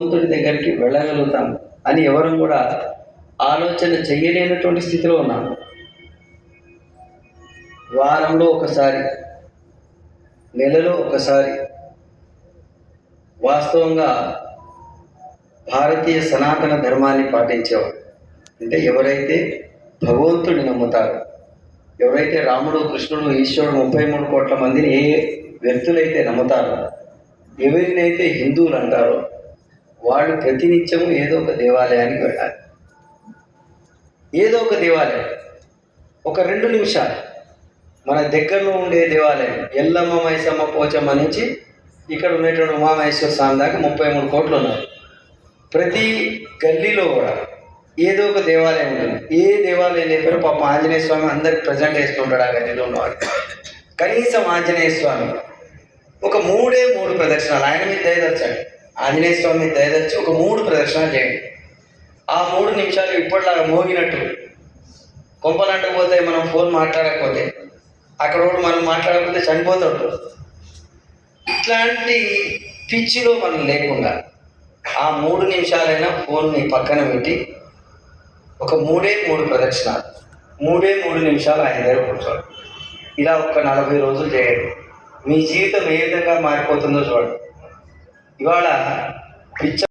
భగవంతుడి దగ్గరికి వెళ్ళగలుగుతాం అని ఎవరు కూడా ఆలోచన చెయ్యలేనటువంటి స్థితిలో ఉన్నాము వారంలో ఒకసారి నెలలో ఒకసారి వాస్తవంగా భారతీయ సనాతన ధర్మాన్ని పాటించేవారు. అంటే ఎవరైతే భగవంతుడిని నమ్ముతారు ఎవరైతే రాముడు కృష్ణుడు ఈశ్వరుడు ముప్పై మూడు కోట్ల మందిని ఏ వ్యక్తులైతే నమ్ముతారో ఎవరినైతే హిందువులు అంటారో వాళ్ళు ప్రతినిత్యము ఏదో ఒక దేవాలయానికి వెళ్ళాలి. ఏదో ఒక దేవాలయం. ఒక రెండు నిమిషాలు. మన దగ్గరలో ఉండే దేవాలయం ఎల్లమ్మ మైసమ్మ పోచమ్మ నుంచి ఇక్కడ ఉన్నటువంటి ఉమామహేశ్వర స్వామి దాకా ముప్పై మూడు కోట్లు ఉన్నాయి. ప్రతి గల్లీలో కూడా ఏదో ఒక దేవాలయం ఉంటుంది ఏ దేవాలయం లేకపోయినా పాప ఆంజనేయ స్వామి అందరికి ప్రజెంట్ చేసుకుంటాడు ఆ గల్లీలో ఉన్నవాడు. కనీసం ఆంజనేయ స్వామి ఒక మూడే మూడు ప్రదక్షిణాలు. ఆయన మీద దయదచ్చండి ఆంజనేయ స్వామి దయదర్చి ఒక మూడు ప్రదర్శనలు చేయండి. ఆ మూడు నిమిషాలు ఇప్పటిలాగా మోగినట్టు కొంపలంటూ పోతే మనం ఫోన్ మాట్లాడకపోతే అక్కడ కూడా మనం మాట్లాడకపోతే చనిపోతాడు. ఇట్లాంటి పిచ్చిలో మనం లేకుండా ఆ మూడు నిమిషాలైనా ఫోన్ని పక్కన పెట్టి ఒక మూడే మూడు ప్రదక్షిణాలు మూడే మూడు నిమిషాలు ఆయన దగ్గర కూర్చోండి ఇలా ఒక నలభై రోజులు చేయండి. మీ జీవితం ఏ విధంగా మారిపోతుందో చూడండి. ఇవాళ పిచ్చ